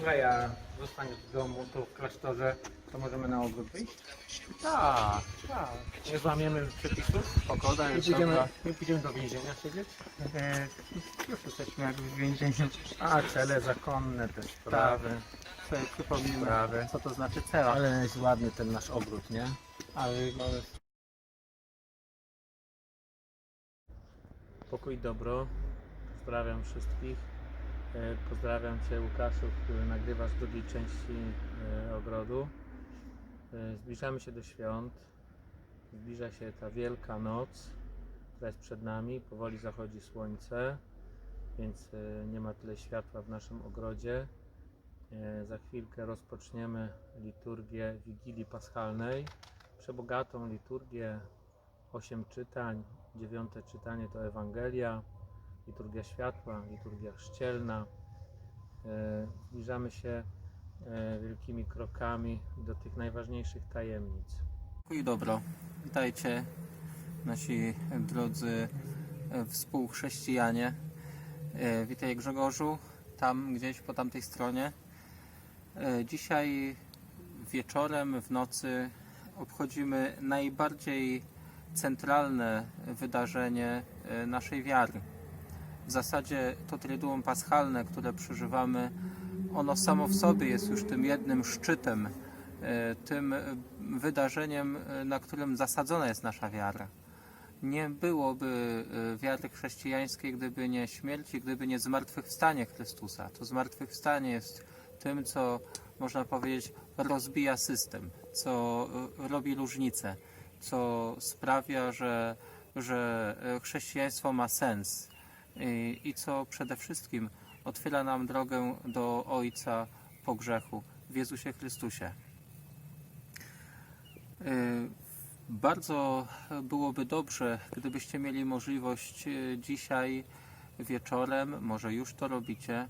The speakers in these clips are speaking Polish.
Kaya a zostaniesz w domu, tu w klasztorze, to możemy na ogród wyjść? Tak, tak. Nie złamiemy przepisów? Pogoda Nie jest pójdziemy, dobra. nie pójdziemy do więzienia siedzieć? E, już jesteśmy jak w więzieniu. A, cele zakonne, te sprawy. Sobie przypomnimy, Sprawy. co to znaczy cela. Ale jest ładny ten nasz ogród, nie? Ale mamy Pokój dobro. Pozdrawiam wszystkich. E, Pozdrawiam Cię Łukaszu, który nagrywasz drugiej części e, ogrodu. E, Zbliżamy się do świąt. Zbliża się ta wielka noc, która jest przed nami. Powoli zachodzi słońce, więc nie ma tyle światła w naszym ogrodzie. Za chwilkę rozpoczniemy liturgię Wigilii Paschalnej. Przebogatą liturgię, osiem czytań. Dziewiąte czytanie to Ewangelia, liturgia światła, liturgia chrzcielna. E, Zbliżamy się e, wielkimi krokami do tych najważniejszych tajemnic. Pokój dobro. Witajcie nasi drodzy e, współchrześcijanie. Witaj Grzegorzu, tam gdzieś po tamtej stronie. Dzisiaj wieczorem, w nocy obchodzimy najbardziej centralne wydarzenie naszej wiary. W zasadzie to Triduum Paschalne, które przeżywamy, ono samo w sobie jest już tym jednym szczytem, e, tym wydarzeniem, e, na którym zasadzona jest nasza wiara. Nie byłoby e, wiary chrześcijańskiej, gdyby nie śmierć i gdyby nie zmartwychwstanie Chrystusa. To zmartwychwstanie jest tym, co można powiedzieć rozbija system, co robi różnicę, co sprawia, że, że chrześcijaństwo ma sens i, i co przede wszystkim otwiera nam drogę do Ojca po grzechu w Jezusie Chrystusie. Y, Bardzo byłoby dobrze, gdybyście mieli możliwość y, dzisiaj wieczorem, może już to robicie,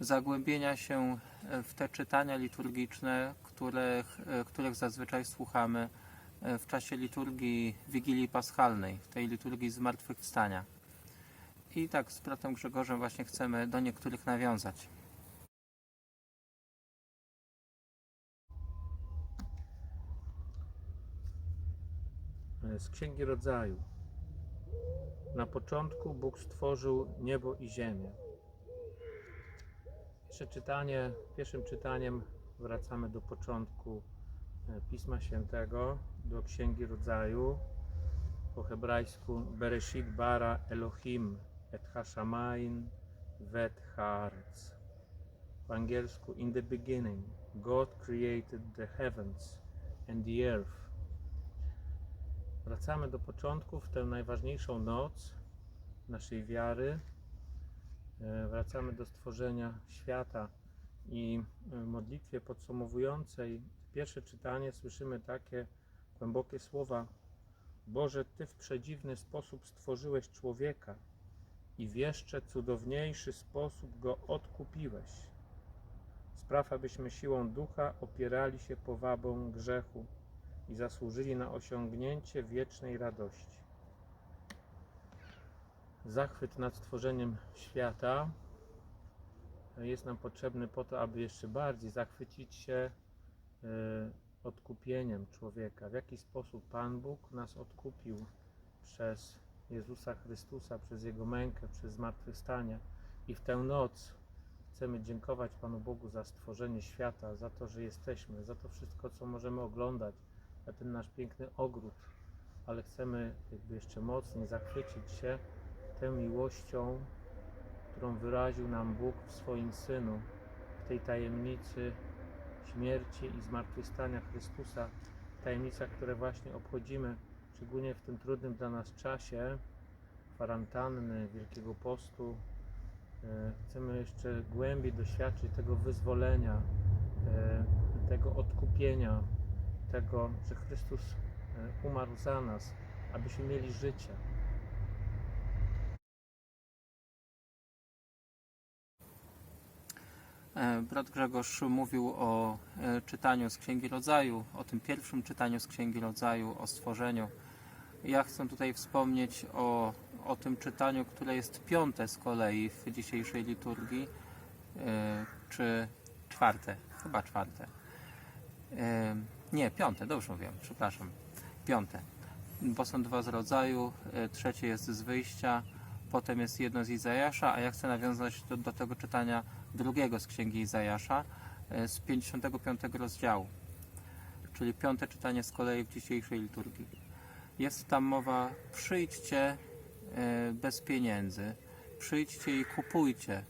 zagłębienia się w te czytania liturgiczne, których, y, których zazwyczaj słuchamy y, w czasie liturgii Wigilii Paschalnej, w tej liturgii Zmartwychwstania. I tak z bratem Grzegorzem właśnie chcemy do niektórych nawiązać. Z Księgi Rodzaju. Na początku Bóg stworzył niebo i ziemię. Pierwsze czytanie, pierwszym czytaniem wracamy do początku e, Pisma Świętego, do Księgi Rodzaju. Po hebrajsku Bereshit bara Elohim et hashamain vet haaretz. Po angielsku In the beginning God created the heavens and the earth. Wracamy do początku w tę najważniejszą noc naszej wiary. E, Wracamy do stworzenia świata i w modlitwie podsumowującej pierwsze czytanie słyszymy takie głębokie słowa: Boże, Ty w przedziwny sposób stworzyłeś człowieka i w jeszcze cudowniejszy sposób go odkupiłeś. Spraw, abyśmy siłą ducha opierali się powabom grzechu i zasłużyli na osiągnięcie wiecznej radości. Zachwyt nad stworzeniem świata jest nam potrzebny po to, aby jeszcze bardziej zachwycić się e, odkupieniem człowieka. W jaki sposób Pan Bóg nas odkupił przez Jezusa Chrystusa, przez Jego mękę, przez zmartwychwstanie. I w tę noc chcemy dziękować Panu Bogu za stworzenie świata, za to, że jesteśmy, za to wszystko, co możemy oglądać, za ten nasz piękny ogród, ale chcemy jakby jeszcze mocniej zachwycić się tą miłością, którą wyraził nam Bóg w swoim Synu, w tej tajemnicy śmierci i zmartwychwstania Chrystusa, tajemnicach, które właśnie obchodzimy, szczególnie w tym trudnym dla nas czasie kwarantanny, Wielkiego Postu. E, Chcemy jeszcze głębiej doświadczyć tego wyzwolenia, e, tego odkupienia, tego, że Chrystus e, umarł za nas, abyśmy mieli życie. Brat Grzegorz mówił o czytaniu z Księgi Rodzaju, o tym pierwszym czytaniu z Księgi Rodzaju, o stworzeniu. Ja chcę tutaj wspomnieć o, o tym czytaniu, które jest piąte z kolei w dzisiejszej liturgii, e, czy czwarte, chyba czwarte. E, Nie, piąte, dobrze mówię, przepraszam. Piąte. Bo są dwa z rodzaju, e, trzecie jest z wyjścia, potem jest jedno z Izajasza, a ja chcę nawiązać do, do tego czytania drugiego z Księgi Izajasza z 55 rozdziału, czyli piąte czytanie z kolei w dzisiejszej liturgii. Jest tam mowa, przyjdźcie e, bez pieniędzy, przyjdźcie i kupujcie.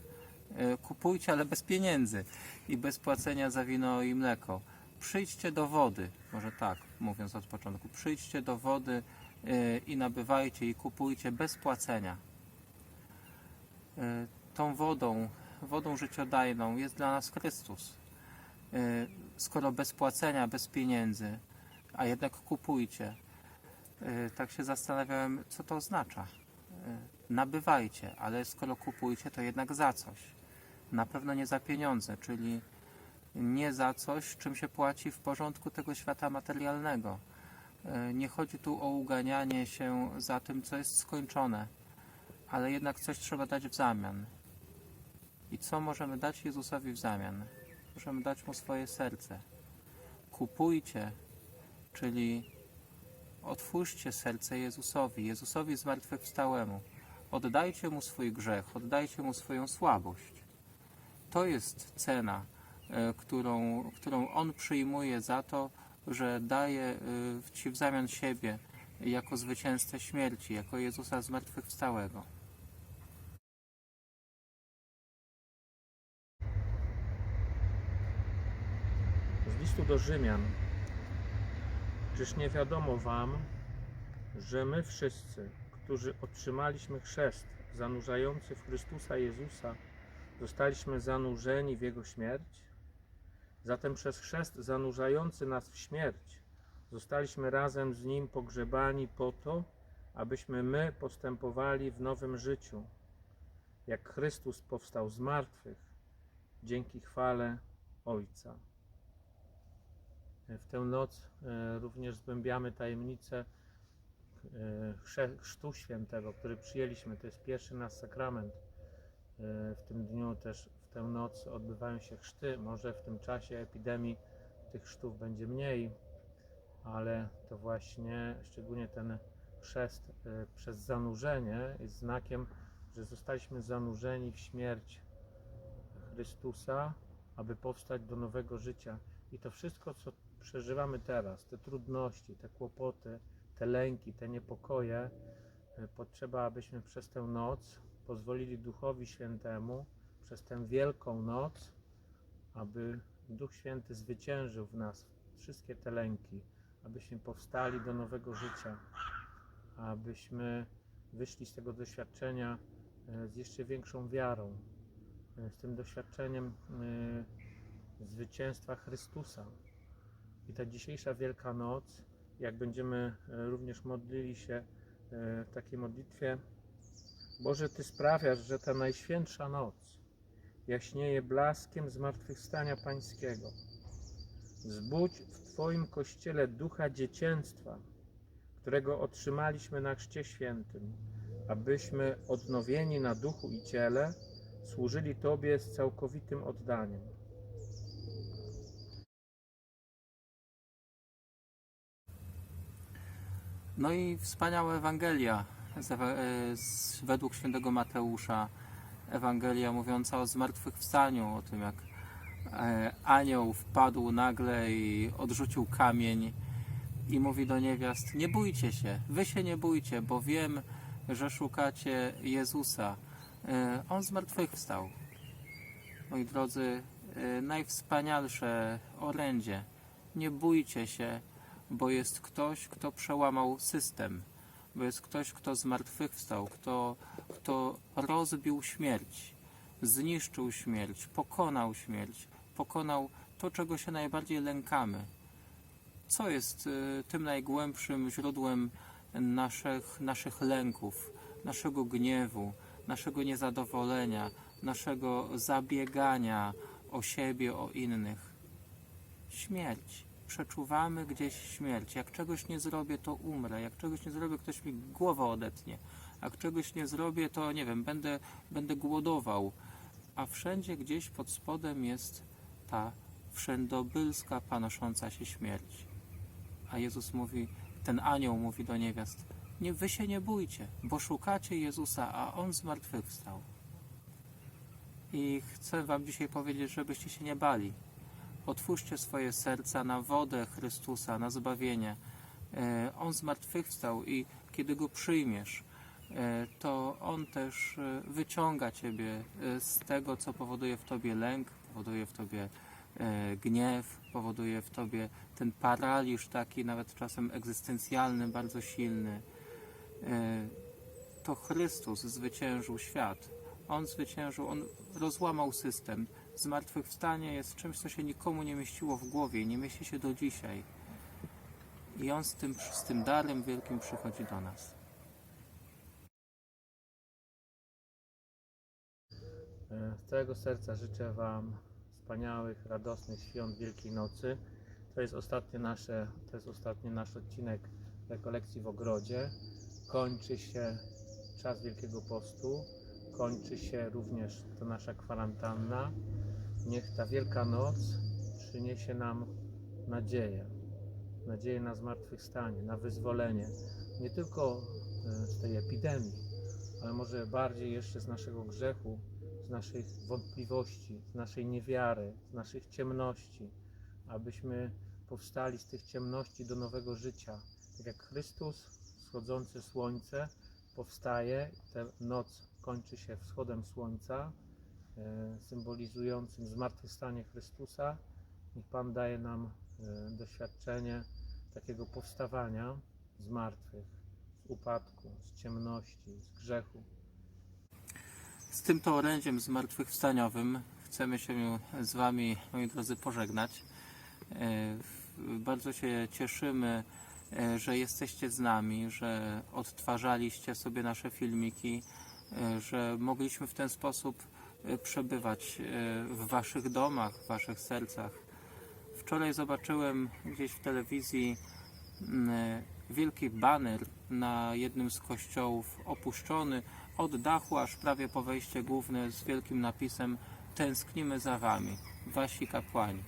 E, Kupujcie, ale bez pieniędzy i bez płacenia za wino i mleko. Przyjdźcie do wody, może tak mówiąc od początku, przyjdźcie do wody e, i nabywajcie i kupujcie bez płacenia. Tą wodą, wodą życiodajną jest dla nas Chrystus. Skoro bez płacenia, bez pieniędzy, a jednak kupujcie, tak się zastanawiałem, co to oznacza. E, Nabywajcie, ale skoro kupujcie, to jednak za coś. Na pewno nie za pieniądze, czyli nie za coś, czym się płaci w porządku tego świata materialnego. E, Nie chodzi tu o uganianie się za tym, co jest skończone, ale jednak coś trzeba dać w zamian. I co możemy dać Jezusowi w zamian? Możemy dać Mu swoje serce. Kupujcie, czyli Otwórzcie serce Jezusowi, Jezusowi zmartwychwstałemu. Oddajcie Mu swój grzech, oddajcie Mu swoją słabość. To jest cena, e, którą, którą On przyjmuje za to, że daje e, Ci w zamian siebie jako zwycięzcę śmierci, jako Jezusa zmartwychwstałego. Z listu do Rzymian. Czyż nie wiadomo wam, że my wszyscy, którzy otrzymaliśmy chrzest zanurzający w Chrystusa Jezusa, zostaliśmy zanurzeni w Jego śmierć? Zatem przez chrzest zanurzający nas w śmierć zostaliśmy razem z Nim pogrzebani po to, abyśmy my postępowali w nowym życiu, jak Chrystus powstał z martwych, dzięki chwale Ojca. W tę noc e, również zgłębiamy tajemnicę e, Chrztu Świętego, który przyjęliśmy. To jest pierwszy nasz sakrament. E, W tym dniu też w tę noc odbywają się chrzty. Może w tym czasie epidemii tych chrztów będzie mniej, ale to właśnie szczególnie ten chrzest przez zanurzenie jest znakiem, że zostaliśmy zanurzeni w śmierć Chrystusa, aby powstać do nowego życia. I to wszystko, co przeżywamy teraz, te trudności, te kłopoty, te lęki, te niepokoje, e, potrzeba, abyśmy przez tę noc pozwolili Duchowi Świętemu, przez tę wielką noc, aby Duch Święty zwyciężył w nas wszystkie te lęki, abyśmy powstali do nowego życia, abyśmy wyszli z tego doświadczenia e, z jeszcze większą wiarą, e, z tym doświadczeniem zwycięstwa Chrystusa. I ta dzisiejsza Wielka Noc, jak będziemy e, również modlili się e, w takiej modlitwie, Boże, Ty sprawiasz, że ta najświętsza noc jaśnieje blaskiem zmartwychwstania Pańskiego. Zbudź w Twoim Kościele ducha dziecięctwa, którego otrzymaliśmy na Chrzcie Świętym, abyśmy odnowieni na duchu i ciele służyli Tobie z całkowitym oddaniem. No i wspaniała Ewangelia e, z, według świętego Mateusza. Ewangelia mówiąca o zmartwychwstaniu, o tym jak e, anioł wpadł nagle i odrzucił kamień i mówi do niewiast: Nie bójcie się, wy się nie bójcie, bo wiem, że szukacie Jezusa. E, on zmartwychwstał. Moi drodzy, najwspanialsze orędzie. Nie bójcie się, bo jest ktoś, kto przełamał system, bo jest ktoś, kto zmartwychwstał, kto, kto rozbił śmierć, zniszczył śmierć, pokonał śmierć, pokonał to, czego się najbardziej lękamy. Co jest y, tym najgłębszym źródłem naszych, naszych lęków, naszego gniewu, naszego niezadowolenia, naszego zabiegania o siebie, o innych. Śmierć. Przeczuwamy gdzieś śmierć. Jak czegoś nie zrobię, to umrę. Jak czegoś nie zrobię, ktoś mi głowę odetnie. Jak czegoś nie zrobię, to nie wiem, będę, będę głodował. A wszędzie gdzieś pod spodem jest ta wszędobylska, panosząca się śmierć. A Jezus mówi, ten anioł mówi do niewiast, nie, wy się nie bójcie, bo szukacie Jezusa, a On zmartwychwstał. I chcę wam dzisiaj powiedzieć, żebyście się nie bali. Otwórzcie swoje serca na wodę Chrystusa, na zbawienie. E, On zmartwychwstał i kiedy Go przyjmiesz, e, to On też e, wyciąga Ciebie z tego, co powoduje w Tobie lęk, powoduje w Tobie gniew, powoduje w Tobie ten paraliż taki nawet czasem egzystencjalny, bardzo silny. To Chrystus zwyciężył świat. On zwyciężył, On rozłamał system. Zmartwychwstanie jest czymś, co się nikomu nie mieściło w głowie i nie mieści się do dzisiaj. I On z tym, z tym darem wielkim przychodzi do nas. Z całego serca życzę Wam wspaniałych, radosnych świąt Wielkiej Nocy. To jest ostatnie nasze, to jest ostatni nasz odcinek rekolekcji w ogrodzie. Kończy się czas Wielkiego Postu, kończy się również to nasza kwarantanna. Niech ta Wielka Noc przyniesie nam nadzieję, nadzieję na zmartwychwstanie, na wyzwolenie, nie tylko e, z tej epidemii, ale może bardziej jeszcze z naszego grzechu, z naszych wątpliwości, z naszej niewiary, z naszych ciemności, abyśmy powstali z tych ciemności do nowego życia. Tak jak Chrystus, wschodzące słońce, powstaje, ta noc kończy się wschodem słońca, e, symbolizującym zmartwychwstanie Chrystusa. Niech Pan daje nam e, doświadczenie takiego powstawania z martwych, z upadku, z ciemności, z grzechu. Z tym to orędziem zmartwychwstaniowym chcemy się z Wami, moi drodzy, pożegnać. E, Bardzo się cieszymy, że jesteście z nami, że odtwarzaliście sobie nasze filmiki, e, że mogliśmy w ten sposób e, przebywać e, w Waszych domach, w Waszych sercach. Wczoraj zobaczyłem gdzieś w telewizji mm, e, wielki baner na jednym z kościołów opuszczony od dachu aż prawie po wejście główne z wielkim napisem Tęsknimy za Wami, Wasi kapłani.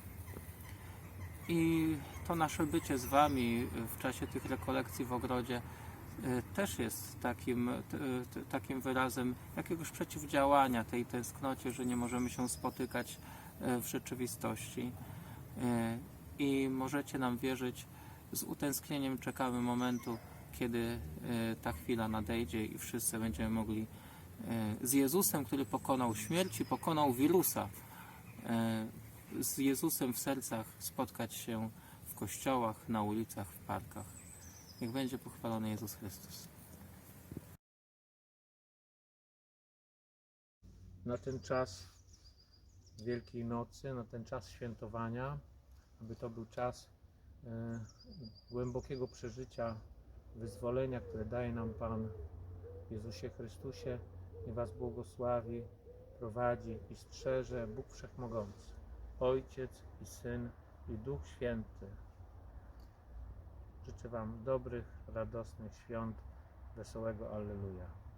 I to nasze bycie z Wami w czasie tych rekolekcji w ogrodzie e, też jest takim, takim wyrazem jakiegoś przeciwdziałania tej tęsknocie, że nie możemy się spotykać e, w rzeczywistości. I możecie nam wierzyć, z utęsknieniem czekamy momentu, kiedy ta chwila nadejdzie i wszyscy będziemy mogli z Jezusem, który pokonał śmierć i pokonał wirusa, z Jezusem w sercach spotkać się kościołach, na ulicach, w parkach. Niech będzie pochwalony Jezus Chrystus. na ten czas Wielkiej Nocy, na ten czas świętowania, aby to był czas e, głębokiego przeżycia wyzwolenia, które daje nam Pan Jezusie Chrystusie. Niech Was błogosławi, prowadzi i strzeże Bóg Wszechmogący, Ojciec i Syn i Duch Święty. Życzę Wam dobrych, radosnych świąt, wesołego Alleluja.